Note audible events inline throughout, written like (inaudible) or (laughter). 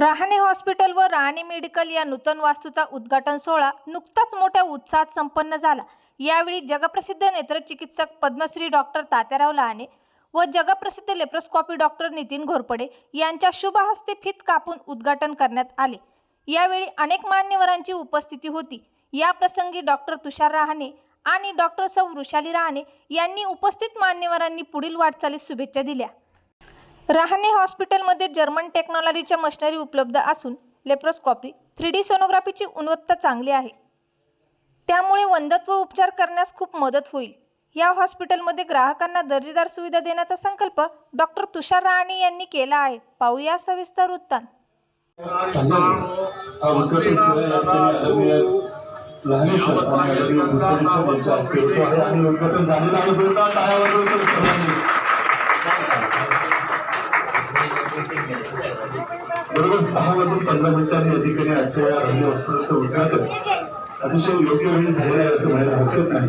Rahane hospital व राहणे medical या नूतन वास्तूचा उद्घाटन सोहळा नुकताच मोठ्या उत्साहात संपन्न झाला. यावेळी जगप्रसिद्ध नेत्रचिकित्सक पद्मश्री डॉक्टर तात्याराव लहाने व जगप्रसिद्ध लेप्रोस्कॉपी डॉक्टर नितीन घोरपडे यांच्या शुभ हस्ते फित कापून उद्घाटन करण्यात आले. यावेळी अनेक मान्यवरांची उपस्थिती होती. या प्रसंगी डॉक्टर तुषार रहाणे आणि डॉक्टर सौ वृषाली रहाणे यांनी उपस्थित मान्यवरांनी पुढील वाटचालीस शुभेच्छा दिल्या. रहाणे हॉस्पिटलमध्ये जर्मन टेक्नॉलॉजीच्या मशिनरी उपलब्ध असून लेप्रोस्कॉपी थ्री डी सोनोग्राफीची गुणवत्ता चांगली आहे. त्यामुळे वंदत्व उपचार करण्यास खूप मदत होईल. या हॉस्पिटलमध्ये ग्राहकांना दर्जेदार सुविधा देण्याचा संकल्प डॉक्टर तुषार राणे यांनी केला आहे. पाहूया सविस्तर वृत्तांत. आणि बरोबर सहा वाजून पंधरा मिनिटांनी या ठिकाणी आजच्या या रंगी हॉस्पिटलचं उद्घाटन. अतिशय योग्य वेळी झालेलं आहे असं म्हणायला हरकत नाही.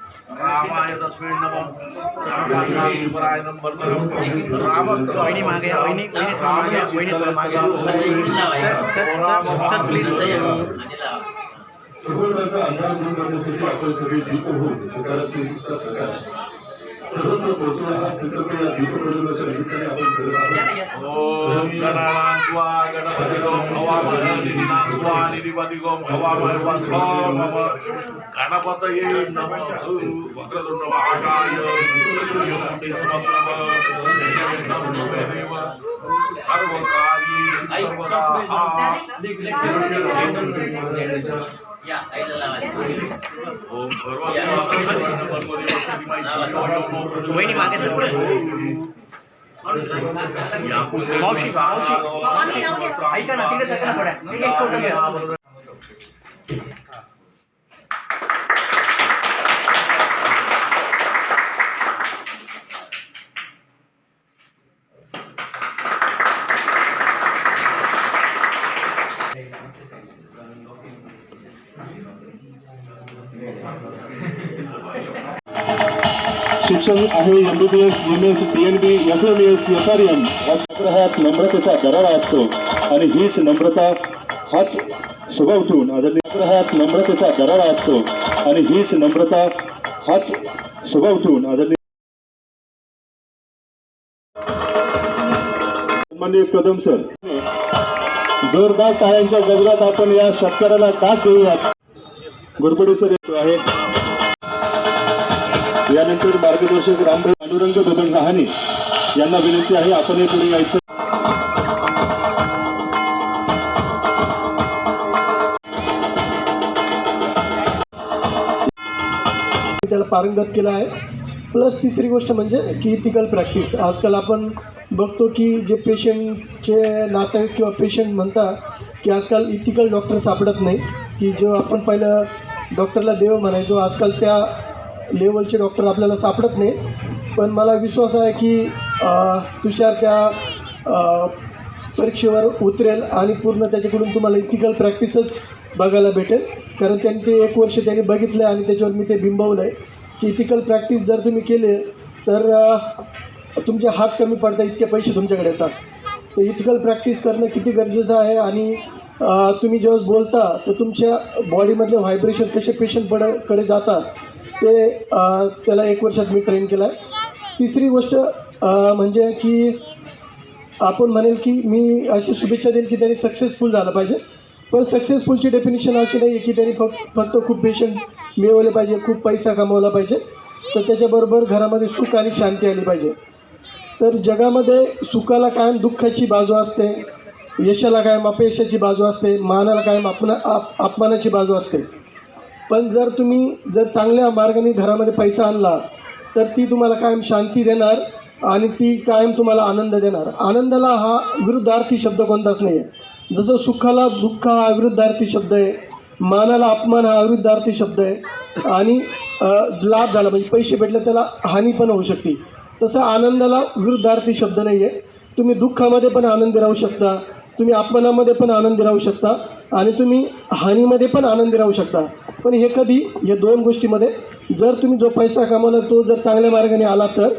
रामाय तस्मै नमः रामाय नंबर वहिनी मागे वहिनी वहिनी थोडं मागे वहिनी थोडं मागे सर सर सर प्लीज सगळ्याचा अंदाज घेऊन करण्यासाठी आपण सगळे दीप होऊन सकारात्मकतेचा प्रकार सर्वत्र पोहोचणं हा संकल्प या दीप निमित्ताने आपण करत आहोत ओम गणानान्त्वा गणपतिगो भवामहेनान्त्वा निधिपतिगो भवामहे वसो मम गणपतये नमः वक्रतुण्ड महाकाय सूर्यकोटि समप्रभ देव सर्वकार्ये सर्वदा ओम वहिनी मागे सर. मावशी, मावशी. ऐका ना तिकडे सरका ना थोड्या एक एक फोटो घ्या शिक्षण आहे M D M S D N B S M S S R M ह्यात नम्रतेचा दरारा असतो आणि हीच नम्रता हाच स्वभाव ठेवून आदरणीय ह्यात नम्रतेचा दरारा असतो आणि हीच नम्रता हाच स्वभाव ठेवून आदरणीय माननीय कदम सर जोरदार टाळ्यांच्या गजरात आपण या शेतकऱ्याला दाद देऊयात. गुरपडे सर येतो आहे. यानंतर मार्गदर्शक रामभाई अनुरंग बबन रहाणे यांना विनंती आहे आपण पुढे यायचं. त्याला पारंगत केलं आहे. प्लस तिसरी गोष्ट म्हणजे की इथिकल प्रॅक्टिस आजकाल आपण बघतो की जे पेशंटचे नातेवाईक किंवा पेशंट म्हणतात की आजकाल इथिकल डॉक्टर सापडत नाही. की जो आपण पहिलं डॉक्टरला देव म्हणायचो आजकाल त्या लेवलचे डॉक्टर आपल्याला सापडत नाही. पण मला विश्वास आहे की तुषार त्या परीक्षेवर उतरेल आणि पूर्ण त्याच्याकडून तुम्हाला इथिकल प्रॅक्टिसच बघायला भेटेल. कारण त्यांनी ते एक वर्ष त्यांनी बघितलं आणि त्याच्यावर मी ते बिंबवलं आहे की इथिकल प्रॅक्टिस जर तुम्ही केले तर तुमचे हात कमी पडतात इतके पैसे तुमच्याकडे येतात. तर इथिकल प्रॅक्टिस करणं किती गरजेचं आहे आणि तुम्ही जेव्हा बोलता तर तुमच्या बॉडीमधले व्हायब्रेशन कसे पेशंट पडकडे जातात ते त्याला एक वर्षात मी ट्रेन केलं आहे तिसरी गोष्ट म्हणजे की आपण म्हणेल की मी अशी शुभेच्छा देईल की त्यांनी सक्सेसफुल झालं पाहिजे. पण सक्सेसफुलची डेफिनेशन अशी नाही आहे की त्यांनी फक्त फक्त खूप पेशंट मिळवले पाहिजे खूप पैसा कमवला पाहिजे. तर त्याच्याबरोबर घरामध्ये सुख आणि शांती आली पाहिजे. तर जगामध्ये सुखाला कायम दुःखाची बाजू असते यशाला कायम अपयशाची बाजू असते मानाला कायम अपना आप अपमानाची बाजू असते. पण जर तुम्ही जर चांगल्या मार्गाने घरामध्ये पैसा आणला तर ती तुम्हाला कायम शांती देणार आणि ती कायम तुम्हाला आनंद देणार. आनंदाला हा विरुद्धार्थी शब्द कोणताच नाही आहे. जसं सुखाला दुःख हा विरुद्धार्थी शब्द आहे मानाला अपमान हा विरुद्धार्थी शब्द आहे आणि लाभ झाला म्हणजे पैसे भेटले त्याला हानी पण होऊ शकते. तसं आनंदाला विरुद्धार्थी शब्द नाही आहे तुम्ही दुःखामध्ये पण आनंदी राहू शकता तुम्ही अपमानामध्ये पण आनंदी राहू शकता आणि तुम्ही हानीमध्ये पण आनंदी राहू शकता. पण हे कधी हे दोन गोष्टीमध्ये जर तुम्ही जो पैसा कमावला तो जर चांगल्या मार्गाने आला तर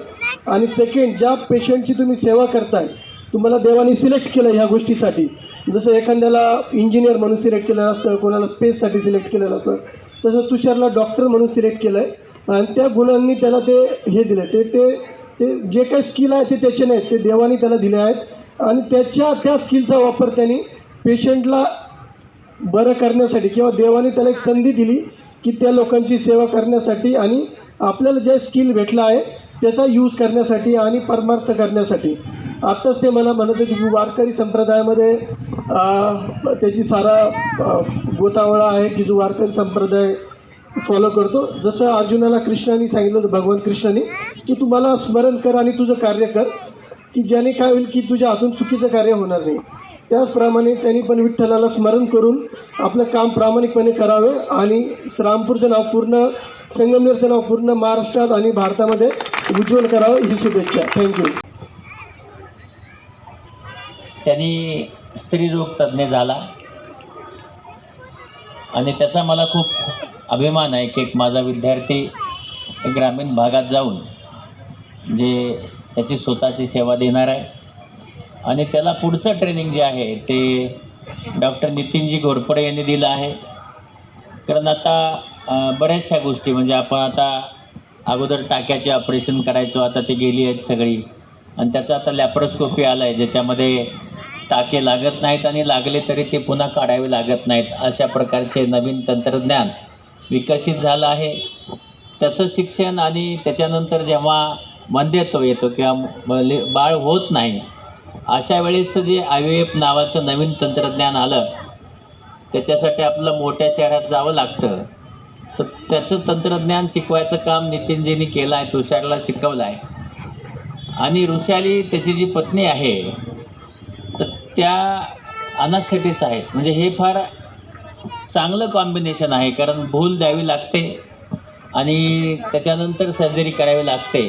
आणि सेकंड ज्या पेशंटची तुम्ही सेवा करताय तुम्हाला देवाने सिलेक्ट केलं ह्या गोष्टीसाठी जसं एखाद्याला इंजिनियर म्हणून सिलेक्ट केलेलं असतं कोणाला स्पेससाठी सिलेक्ट केलेलं असतं तसं तुषारला डॉक्टर म्हणून सिलेक्ट केलं आहे आणि त्या गुणांनी त्याला ते हे दिलं ते ते ते जे काही स्किल आहे ते त्याचे नाहीत ते देवाने त्याला दिले आहेत आणि त्याच्या त्या स्किलचा वापर त्यांनी पेशंटला बरं करण्यासाठी किंवा देवाने त्याला एक संधी दिली की त्या लोकांची सेवा करण्यासाठी आणि आपल्याला जे स्किल भेटलं आहे त्याचा यूज करण्यासाठी आणि परमार्थ करण्यासाठी. आत्ताच ते मला म्हणत होते की वारकरी संप्रदायामध्ये त्याची सारा गोतावळा आहे की जो वारकरी संप्रदाय फॉलो करतो. जसं अर्जुनाला कृष्णाने सांगितलं होतं भगवान कृष्णाने की तू मला स्मरण कर आणि तुझं कार्य कर की ज्याने काय होईल की तुझ्या हातून चुकीचं कार्य होणार नाही. त्याचप्रमाणे त्यांनी पण विठ्ठलाला स्मरण करून आपलं काम प्रामाणिकपणे करावे आणि रामपूरचं नाव पूर्ण संगमनेरचं नाव पूर्ण महाराष्ट्रात आणि भारतामध्ये उज्ज्वल करावं ही शुभेच्छा. थँक्यू त्यांनी स्त्रीरोग तज्ज्ञ झाला. आणि त्याचा मला खूप अभिमान आहे की एक माझा विद्यार्थी ग्रामीण भागात जाऊन जे त्याची स्वतःची सेवा देणार आहे आणि त्याला पुढचं ट्रेनिंग जे आहे ते डॉक्टर नितीनजी घोरपडे यांनी दिलं आहे. कारण आता बऱ्याचशा गोष्टी म्हणजे आपण आता अगोदर टाक्याचे ऑपरेशन करायचो आता ते गेली आहेत सगळी. आणि त्याचा आता लॅप्रोस्कोपी आला आहे ज्याच्यामध्ये टाके लागत नाहीत आणि लागले तरी ते पुन्हा काढावे लागत नाहीत. अशा प्रकारचे नवीन तंत्रज्ञान विकसित झालं आहे. त्याचं शिक्षण आणि त्याच्यानंतर जेव्हा मंद्यत्व येतो किंवा बाळ होत नाही अशा वेळेस जे आय व्ही एफ नावाचं नवीन तंत्रज्ञान आलं त्याच्यासाठी आपलं मोठ्या शहरात जावं लागतं. तर त्याचं तंत्रज्ञान शिकवायचं काम नितीनजींनी केलं आहे तुषारला शिकवलं आहे आणि ऋषाली त्याची जी पत्नी आहे तर त्या अनास्थेटिस आहेत. म्हणजे हे फार चांगलं कॉम्बिनेशन आहे कारण भूल द्यावी लागते आणि त्याच्यानंतर सर्जरी करावी लागते.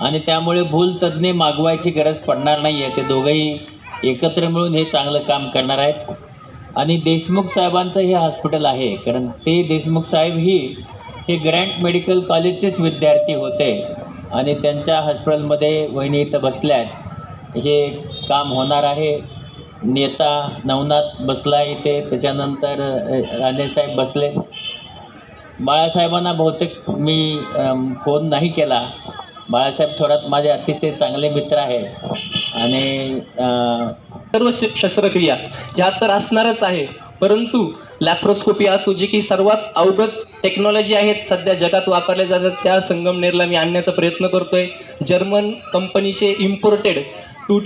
आणि त्यामुळे भूल तज्ज्ञ मागवायची गरज पडणार नाही आहे ते दोघंही एकत्र मिळून हे चांगलं काम करणार आहेत. आणि देशमुख साहेबांचं हे हॉस्पिटल आहे कारण ते देशमुख साहेब ही हे ग्रँट मेडिकल कॉलेजचेच विद्यार्थी होते. आणि त्यांच्या हॉस्पिटलमध्ये वहिनी इथं बसल्या आहेत. हे काम होणार आहे. नेता नवनाथ बसला इथे. त्याच्यानंतर राणेसाहेब बसले. बाळासाहेबांना बहुतेक मी फोन नाही केला. बाळासाहेब थोरात माझे अतिशय चांगले मित्र आहेत. आणि सर्व श- शस्त्रक्रिया ह्या तर असणारच आहे. परंतु लॅप्रोस्कोपी असो जी की सर्वात अवगत टेक्नॉलॉजी आहेत सध्या जगात वापरल्या जातात त्या संगमनेरला मी आणण्याचा प्रयत्न करतोय. जर्मन कंपनीचे इम्पोर्टेड टू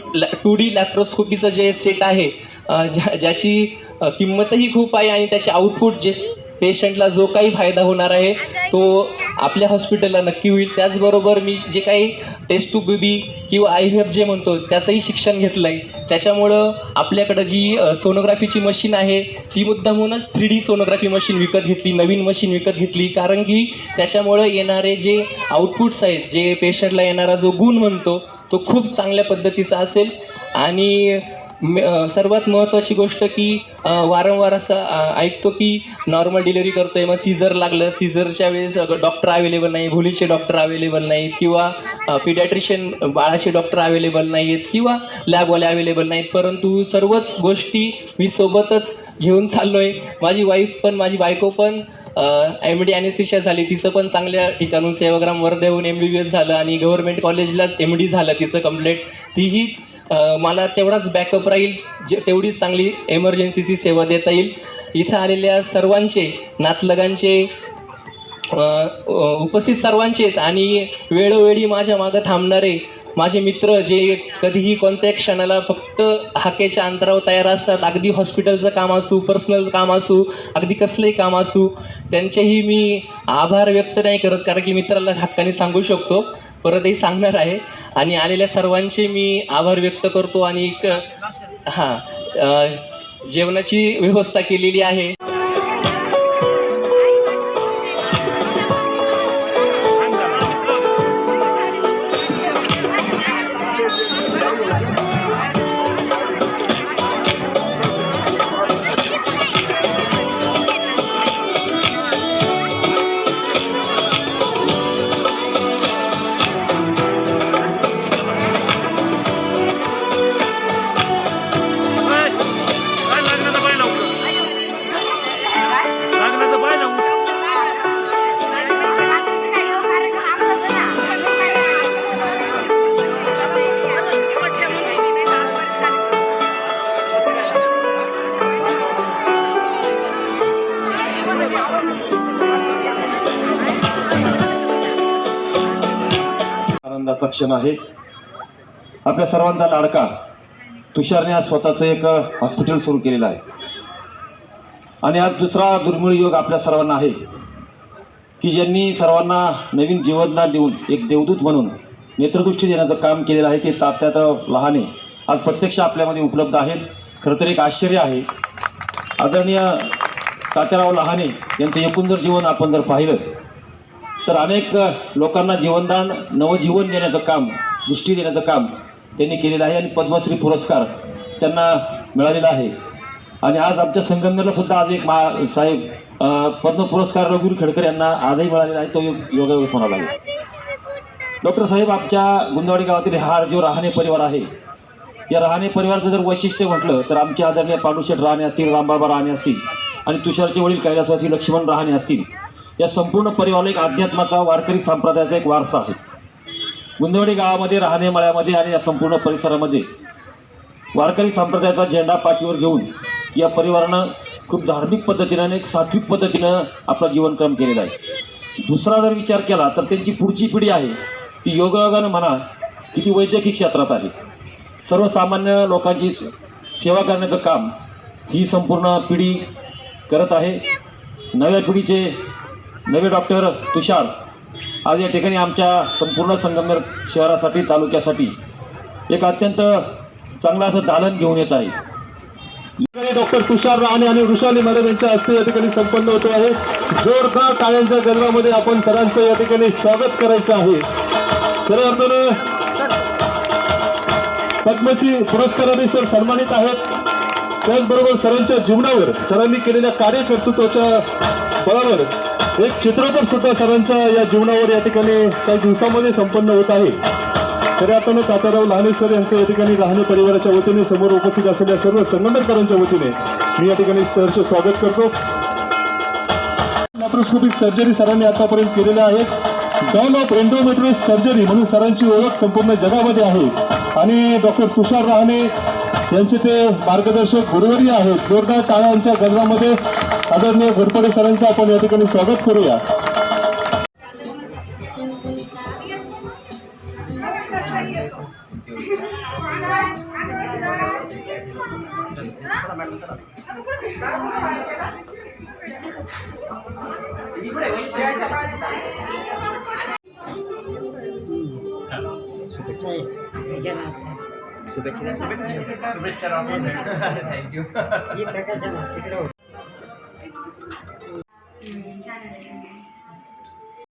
टू डी लॅप्रोस्कोपीचं जे सेट आहे ज्या ज्याची किंमतही खूप आहे आणि त्याचे आउटपुट जे पेशंटला जो काही फायदा होणार आहे तो आपल्या हॉस्पिटलला नक्की होईल. त्याचबरोबर मी जे काही टेस्ट टू बेबी किंवा आय व्ही एफ जे म्हणतो त्याचंही शिक्षण घेतलं आहे त्याच्यामुळं आपल्याकडं जी सोनोग्राफीची मशीन आहे ती मुद्दामहूनच थ्री डी सोनोग्राफी मशीन विकत घेतली नवीन मशीन विकत घेतली. कारण की त्याच्यामुळं येणारे जे आउटपुट्स आहेत जे पेशंटला येणारा जो गुण म्हणतो तो खूप चांगल्या पद्धतीचा असेल. आणि सर्वात महत्त्वाची गोष्ट की वारंवार असं ऐकतो की नॉर्मल डिलिव्हरी करतोय मग सीझर लागलं. सीझरच्या वेळेस डॉक्टर अवेलेबल नाही भुलीचे डॉक्टर अवेलेबल नाहीत किंवा पिडॅट्रिशियन बाळाचे डॉक्टर अवेलेबल नाही आहेत किंवा लॅबवाले अवेलेबल नाहीत. परंतु सर्वच गोष्टी मी सोबतच घेऊन चाललो आहे माझी वाईफ पण माझी बायको पण एम डी ॲनेसिशिया झाली. तिचं पण चांगल्या ठिकाणून सेवाग्राम वर्धेहून एम बी बी एस झालं आणि गव्हर्नमेंट कॉलेजलाच एम डी झालं तिचं कम्प्लेट तीही मला तेवढाच बॅकअप राहील जे तेवढीच चांगली एमर्जन्सीची सेवा देता येईल. इथं आलेल्या सर्वांचे नातलगांचे उपस्थित सर्वांचेच आणि वेळोवेळी माझ्या मागं थांबणारे माझे मित्र जे कधीही कोणत्याही क्षणाला फक्त हाकेच्या अंतरावर तयार असतात अगदी हॉस्पिटलचं काम असू पर्सनल काम असू अगदी कसलंही काम असू त्यांचेही मी आभार व्यक्त नाही करत कारण की मित्राला हक्काने सांगू शकतो. परतही सांगणार आहे. आणि आलेल्या सर्वांचे मी आभार व्यक्त करतो आणि एक हां जेवणाची व्यवस्था केलेली आहे. आनंदाचा क्षण आहे. आपल्या सर्वांचा लाडका तुषारने आज स्वतःचं एक हॉस्पिटल सुरू केलेलं आहे. आणि आज दुसरा दुर्मिळ योग आपल्या सर्वांना आहे की ज्यांनी सर्वांना नवीन जीवनदान देऊन एक देवदूत म्हणून नेत्रदृष्टी देण्याचं काम केलेलं आहे ते तात्यात लहाने आज प्रत्यक्ष आपल्यामध्ये उपलब्ध आहेत. खरं तर एक आश्चर्य आहे. आदरणीय तात्याराव लहाने यांचं एकंदर जीवन आपण जर पाहिलं तर अनेक लोकांना जीवनदान नवजीवन देण्याचं काम दृष्टी देण्याचं काम त्यांनी केलेलं आहे आणि पद्मश्री पुरस्कार त्यांना मिळालेला आहे. आणि आज आमच्या संगमनेरला सुद्धा आज एक मा साहेब पद्म पुरस्कार रघुवीर खेडकर यांना आजही मिळालेला आहे तो योग योगायोग म्हणाला आहे. डॉक्टर साहेब आमच्या गुंदवाडी गावातील हा जो राहणे परिवार आहे या राहणे परिवाराचं जर वैशिष्ट्य म्हटलं तर आमचे आदरणीय पांडुशेठ राहणे असतील रामबाबा राहणे असतील आणि तुषारचे वडील कैलासवासी लक्ष्मण रहाणे असतील या संपूर्ण परिवाराला एक अध्यात्माचा वारकरी संप्रदायाचा एक वारसा आहे. गुंदवाडी गावामध्ये राहणे मळ्यामध्ये आणि या संपूर्ण परिसरामध्ये वारकरी संप्रदायाचा झेंडा पाठीवर घेऊन या परिवारानं खूप धार्मिक पद्धतीनं आणि एक सात्विक पद्धतीनं आपला जीवनक्रम केलेला आहे. दुसरा जर विचार केला तर त्यांची पुढची पिढी आहे ती योगायोगानं म्हणा की ती वैद्यकीय क्षेत्रात आहे. सर्वसामान्य लोकांची सेवा करण्याचं काम ही संपूर्ण पिढी करत आहे. नव्या पिढीचे नवे डॉक्टर तुषार आज या ठिकाणी आमच्या संपूर्ण संगमनेर शहरासाठी तालुक्यासाठी एक अत्यंत चांगलं असं दालन घेऊन येत आहे. डॉक्टर तुषार राणे आणि वृषाली मॅडम यांच्या हस्ते या ठिकाणी संपन्न होतो आहे. जोरदार टाळ्यांच्या गजरामध्ये आपण सरांचं या ठिकाणी स्वागत करायचं आहे. खऱ्या अर्थानं पद्मश्री पुरस्काराने सर सन्मानित आहेत. त्याचबरोबर सरांच्या जीवनावर सरांनी केलेल्या कार्यकर्तृत्वाच्या बळावर एक चित्रपट सुद्धा सरांच्या या जीवनावर या ठिकाणी काही दिवसामध्ये संपन्न होत आहे. खऱ्या अर्थानं तात्याराव लहाने सर यांचं या ठिकाणी लहाने परिवाराच्या वतीने समोर उपस्थित असलेल्या सर्व संगमेरकरांच्या वतीने मी या ठिकाणी सरचे स्वागत करतो. लॅप्रोस्कोपिक सर्जरी सरांनी आतापर्यंत केलेल्या आहेत. डॉन ऑफ एन्डोमेट्रिस सर्जरी म्हणून सरांची ओळख संपूर्ण जगामध्ये आहे. आणि डॉक्टर तुषार रहाणे यांचे ते मार्गदर्शक गुरुवर्य आहेत जोरदार टाळ्यांच्या गजरामध्ये. आदरणीय घोरपडे सरांचं आपण या ठिकाणी स्वागत करूया. थँक्यू (laughs)